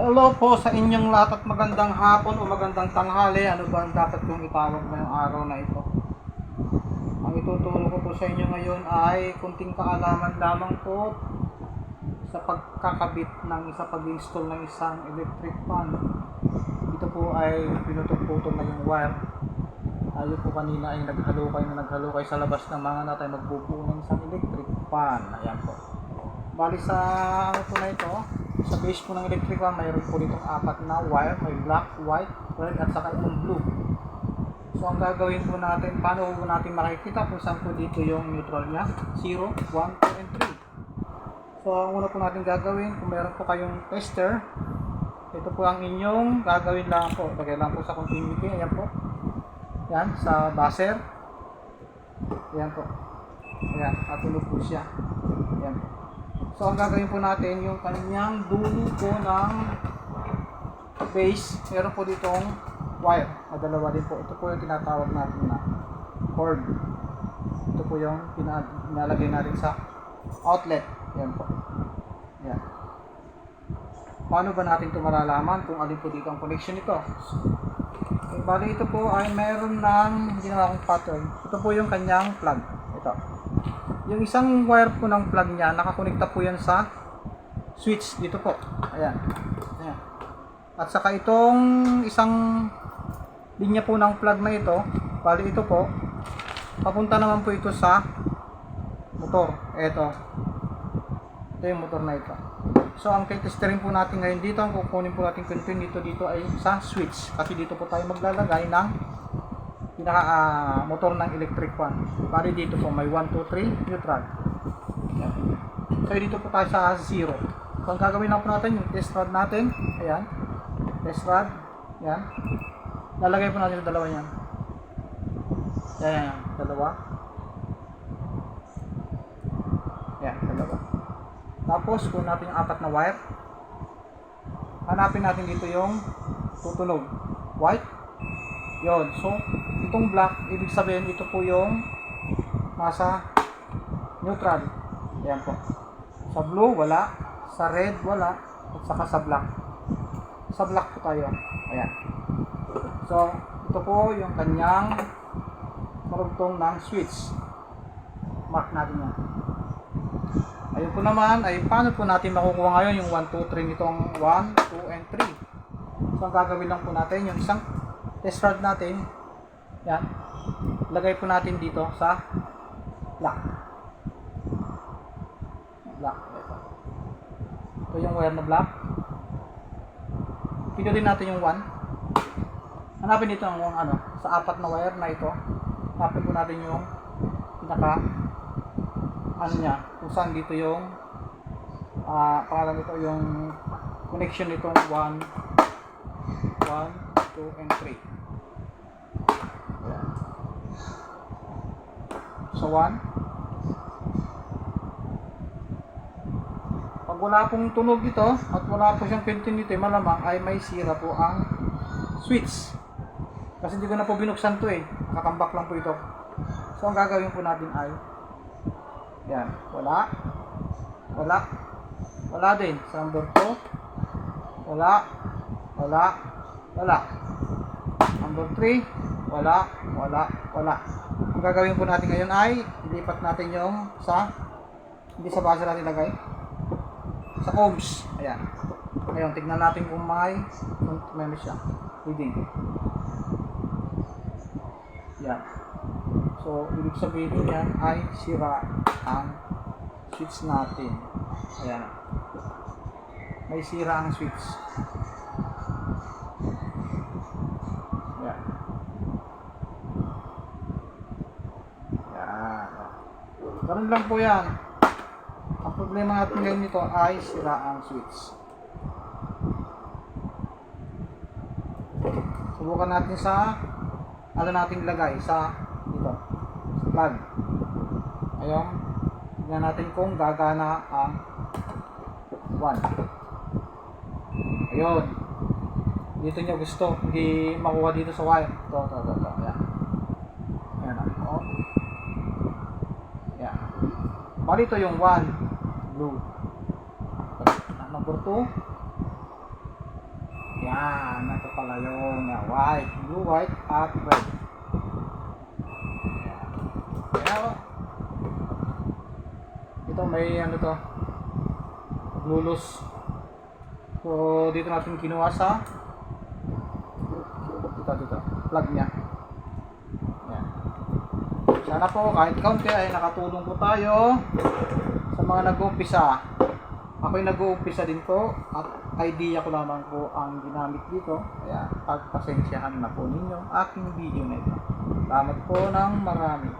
Hello po sa inyong lahat at magandang hapon o magandang tanghali. Ano ba ang dapat kong itawag ngayong araw na ito? Ang ituturo ko po sa inyo ngayon ay kunting kaalaman lamang po sa pagkakabit ng isa pag-install ng isang electric fan. Ito po ay pinutol-putol na yung wire. Tayo po kanina ay naghalukay na naghalukay sa labas ng mga natay magbubuo ng isang electric fan. Ayan po. Bali sa ano po na ito, sa base po ng electric fan, mayroon po ditong apat na wire, may black, white, red, at saka itong blue. So ang gagawin po natin, paano po natin makikita kung saan po dito yung neutral niya? 0, 1, 2, and 3. So ang una po natin gagawin, kung meron po kayong tester, ito po ang inyong gagawin lang po. Lagay lang po sa continuity, ayan po. Yan, sa buzzer. Ayan po. Ayan, natulog po siya. Ayan po. So, ang gagawin po natin, yung kanyang dulo po ng base, meron po ditong wire. Madalawa din po. Ito po yung tinatawag natin na cord. Ito po yung pina- pinalagay natin sa outlet. Yan po. Yan. Paano ba natin ito malalaman kung alin po dito ang connection nito? Eh, bali ito po ay meron ng ginawa kong pattern. Ito po yung kanyang plug. Ito. Yung isang wire po ng plug niya, nakakonekta po yan sa switch dito po. Ayan. Ayan. At saka itong isang linya po ng plug na ito, bali ito po, papunta naman po ito sa motor. Ito. Ito yung motor na ito. So, ang testerin po natin ngayon dito, ang kukunin po natin content dito dito ay sa switch. Kasi dito po tayo maglalagay ng pinaka ah, motor ng electric fan. Bali dito po may 1, 2, 3 neutral. Yan. So dito po tayo sa 0. So ang gagawin lang po natin yung test rod natin. Ayan. Test rod. Yan. Lalagay po natin yung dalawa yan. Yan, yan, yan. Dalawa. Yan, dalawa. Tapos kung natin yung apat na wire. Hanapin natin dito yung tutunog. White. Yon. So, itong black, ibig sabihin ito po yung nasa neutral. Ayan po. Sa blue, wala. Sa red, wala. At saka sa black. Sa black po tayo. Ayan. So, ito po yung kanyang marugtong ng switch. Mark natin yan. Ayun po naman, ay paano po natin makukuha ngayon yung 1, 2, 3 nitong 1, 2, and 3. So, ang gagawin lang po natin, yung isang test rod natin, yan, lagay po natin dito sa lock. Lock. Ito. Ito yung wire na black. Pinutin natin yung 1. Hanapin dito ang ano, sa apat na wire na ito. Hanapin po natin yung pinaka ano niya, kung saan dito yung ah pangalan nito yung connection nitong 1 1, 2, and 3. Ayan. So 1. Pag wala pong tunog ito at wala po siyang continuity, malamang ay may sira po ang switch. Kasi hindi ko na po binuksan to eh. Nakatambak lang po ito. So ang gagawin po natin ay yan, wala. Wala. Wala din. Sa number 2. Wala. Wala. Wala. Number 3. Wala. Wala. Wala. Ang gagawin po natin ngayon ay ilipat natin yung sa hindi sa base natin lagay sa ohms. Ayan. Ngayon, tignan natin kung may may siya. Reading. Yan. So, ibig sabihin yan ay sira ang switch natin. Ayan. May sira ang switch. Ayan. Yan. Ganun lang po yan. Ang problema natin ngayon nito ay sira ang switch. Subukan natin sa ano natin ilagay sa dito. Sa plug. Ayun. Tingnan natin kung gagana ang 1. Ayun. Dito niya gusto. Hindi makuha dito sa wire. Ito, ito, ito, ito. Ayan. Ayan. Oh. Ayan. Bali ito yung 1. Blue. Number 2. pala yung uh, white, blue, white, at red. Ito may ano to. Lulus. So dito natin kinuha sa dito dito. Plug niya. Sana po kahit kaunti ay nakatulong po tayo sa mga nag-uumpisa. Ako'y nag-uumpisa din po at idea ko lamang po ang ginamit dito. Kaya pagpasensyahan na po ninyo aking video na ito. Salamat po ng marami.